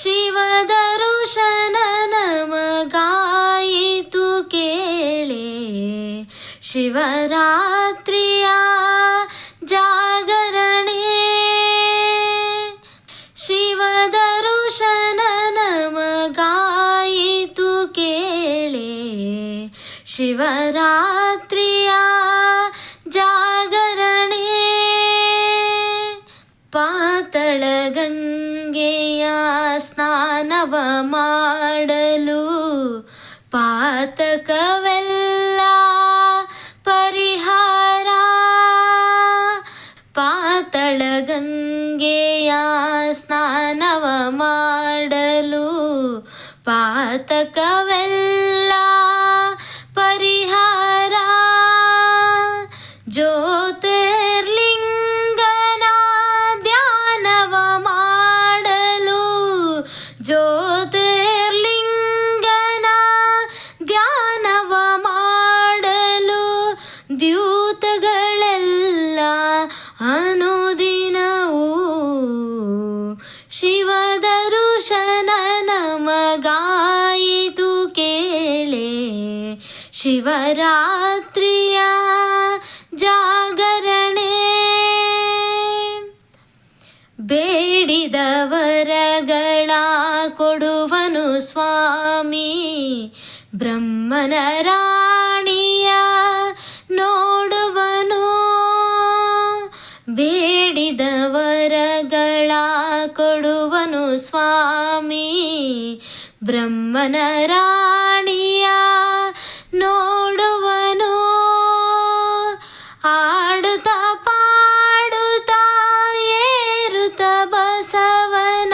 ಶಿವದರುಶನ ನಮಗಾಯಿತು ಕೇಳೆ ಶಿವರಾತ್ರಿಯ ಜಾಗರಣೆ ಶಿವದರುಶನ ನಮಗಾಯಿತು ಕೇಳೆ ಶಿವರಾತ್ರಿಯ ಜಾಗರಣೆ ಪಾತಳ ಗಂಗೆಯ ಸ್ನಾನವ ಮಾಡಲು ಪಾತಕವೆಲ್ಲ ಪರಿಹಾರ. ಪಾತಳ ಗಂಗೆಯ ಸ್ನಾನವ ಮಾಡಲು ಪಾತಕವೆಲ್ಲ ಪರಿಹಾರ. ಜ್ಯೋತಿರ್ಲಿಂಗನ ಶಿವದರುಶನ ನಮಗಾಯಿತು ಕೇಳೆ ಶಿವರಾತ್ರಿಯ ಜಾಗರಣೆ. ಬೇಡಿದವರಗಳ ಕೊಡುವನು ಸ್ವಾಮಿ ಬ್ರಹ್ಮನ ರಾಣಿಯ ನೋಡುವನು. ಬೇಡಿದವರಗಳ ಕೊಡುವನು ಸ್ವಾಮಿ. ಬ್ರಹ್ಮನ ರಾಣಿಯ ನೋಡುವನು. ಆಡುತ್ತ ಪಾಡುತ್ತ ಏರುತ ಬಸವನ.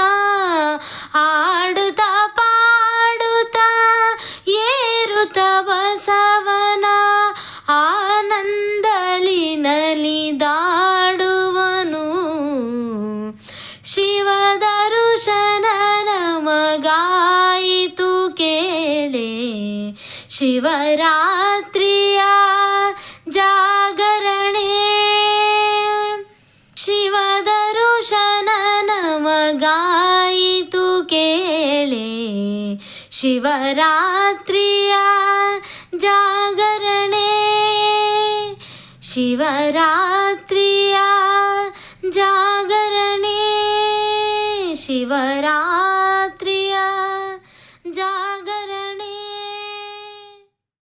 ಆಡುತ್ತ ಪಾಡುತ್ತ ಏರುತ ಬಸವನ. ಆನಂದಲಿ ನಲಿದಾಡುವನು. ಶಿವದರುಶನ शिवरात्र्या जागरणे। शिव दरुशनमगातु केळि। शिवरात्रिया जागरणे। शिवरात्र्या जागरणे। शिवरात्रि